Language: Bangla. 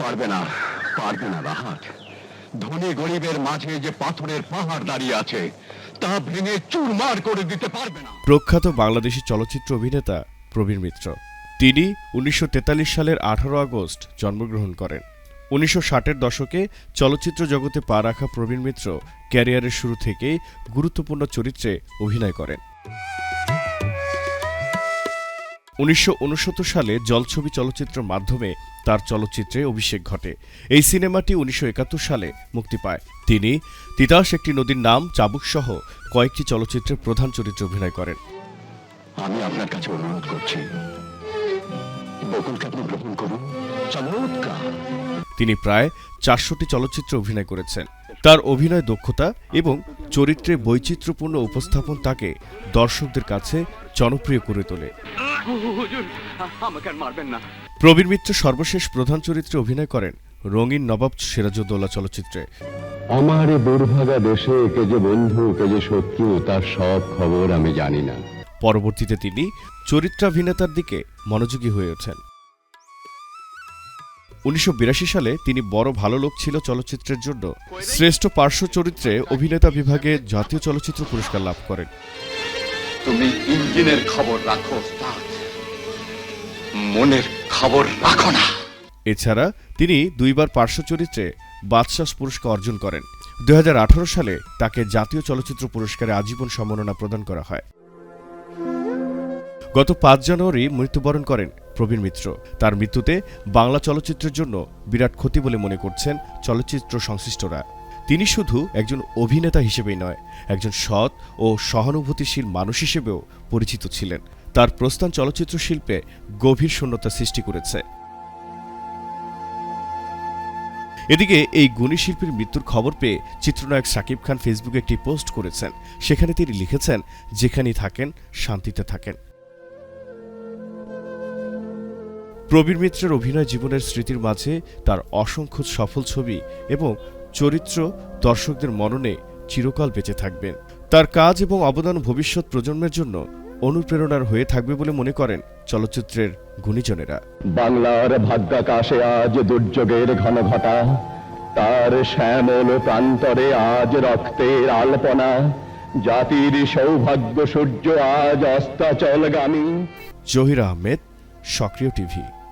পারবে না পারবে না রাহাত। ধনী গরিবের মাঝে যে পাথরের পাহাড় দাঁড়িয়ে আছে, তা ভেঙে চুরমার করে দিতে পারবে না। প্রখ্যাত বাংলাদেশি চলচ্চিত্র অভিনেতা প্রবীর মিত্র। তিনি উনিশশো তেতাল্লিশ সালের আঠারো আগস্ট জন্মগ্রহণ করেন। উনিশশো ষাটের দশকে চলচ্চিত্র জগতে পা রাখা প্রবীণ মিত্র ক্যারিয়ারের শুরু থেকেই গুরুত্বপূর্ণ চরিত্রে অভিনয় করেন। উনিশশো উনসত্তর সালে জলছবি চলচ্চিত্রের মাধ্যমে তার চলচ্চিত্রে অভিষেক ঘটে। এই সিনেমাটি উনিশশো একাত্তর সালে মুক্তি পায়। তিনি তিতাস একটি নদীর নাম চাবুক সহ কয়েকটি চলচ্চিত্রে প্রধান চরিত্রে অভিনয় করেন। আমি আপনার কাছে অনুরোধ করছি বকুলকে আপনি গ্রহণ করুন। তিনি প্রায় চারশোটি চলচ্চিত্রে অভিনয় করেছেন। তার অভিনয় দক্ষতা এবং চরিত্রে বৈচিত্র্যপূর্ণ উপস্থাপন তাকে দর্শকদের কাছে জনপ্রিয় করে তোলে। হুজুর আমাকে আর মারবেন না। প্রবীর মিত্র সর্বশেষ প্রধান চরিত্রে অভিনয় করেন রঙিন নবাব সিরাজউদ্দৌলা চলচ্চিত্রে। আমার এ দুর্ভাগা দেশে কে যে বন্ধু কে যে শত্রু তার সব খবর আমি জানি না। পরবর্তীতে তিনি চরিত্রাভিনেতার দিকে মনোযোগী হয়ে ওঠেন। উনিশশো বিরাশি সালে তিনি বড় ভালো লোক ছিল চলচ্চিত্রের জন্য। শ্রেষ্ঠ পার্শ্ব চরিত্রে অভিনেতা বিভাগে জাতীয় চলচ্চিত্র পুরস্কার লাভ করেন। তুমি ইঞ্জিনের খবর রাখো। মনের খবর রাখো না। এছাড়া তিনি দুইবার পার্শ্ব চরিত্রে বাদশাস পুরস্কার অর্জন করেন। দু হাজার আঠারো সালে তাকে জাতীয় চলচ্চিত্র পুরস্কারে আজীবন সম্মাননা প্রদান করা হয়। গত পাঁচ জানুয়ারি মৃত্যুবরণ করেন প্রবীণ মিত্র। তার মৃত্যুতে বাংলা চলচ্চিত্রের জন্য বিরাট ক্ষতি বলে মনে করছেন চলচ্চিত্র সংশ্লিষ্টরা। তিনি শুধু একজন অভিনেতা হিসেবেই নয়, একজন সৎ ও সহানুভূতিশীল মানুষ হিসেবেও পরিচিত ছিলেন। তার প্রস্থান চলচ্চিত্র শিল্পে গভীর শূন্যতা সৃষ্টি করেছে। এদিকে এই গুণী শিল্পীর মৃত্যুর খবর পেয়ে চিত্রনায়ক সাকিব খান ফেসবুকে একটি পোস্ট করেছেন। সেখানে তিনি লিখেছেন, যেখানেই থাকেন, শান্তিতে থাকেন। প্রবীর মিত্রের অভিনয় জীবনের স্মৃতির মাঝে তার অসংখ্য সফল ছবি এবং চরিত্র দর্শকদের মননে চিরকাল বেঁচে থাকবেন। তার কাজ এবং অবদান ভবিষ্যৎ প্রজন্মের জন্য অনুপ্রেরণার হয়ে থাকবে বলে মনে করেন চলচ্চিত্রের গুণীজনেরা। বাংলার ভাগ্যাকাশে আজ দুর্যোগের ঘন ঘটা তার শ্যামল প্রান্তরে আজ রক্তের আলপনা জাতির সৌভাগ্য সূর্য আজ অস্তাচলগামী। জহির আহমেদ সক্রিয় টিভি।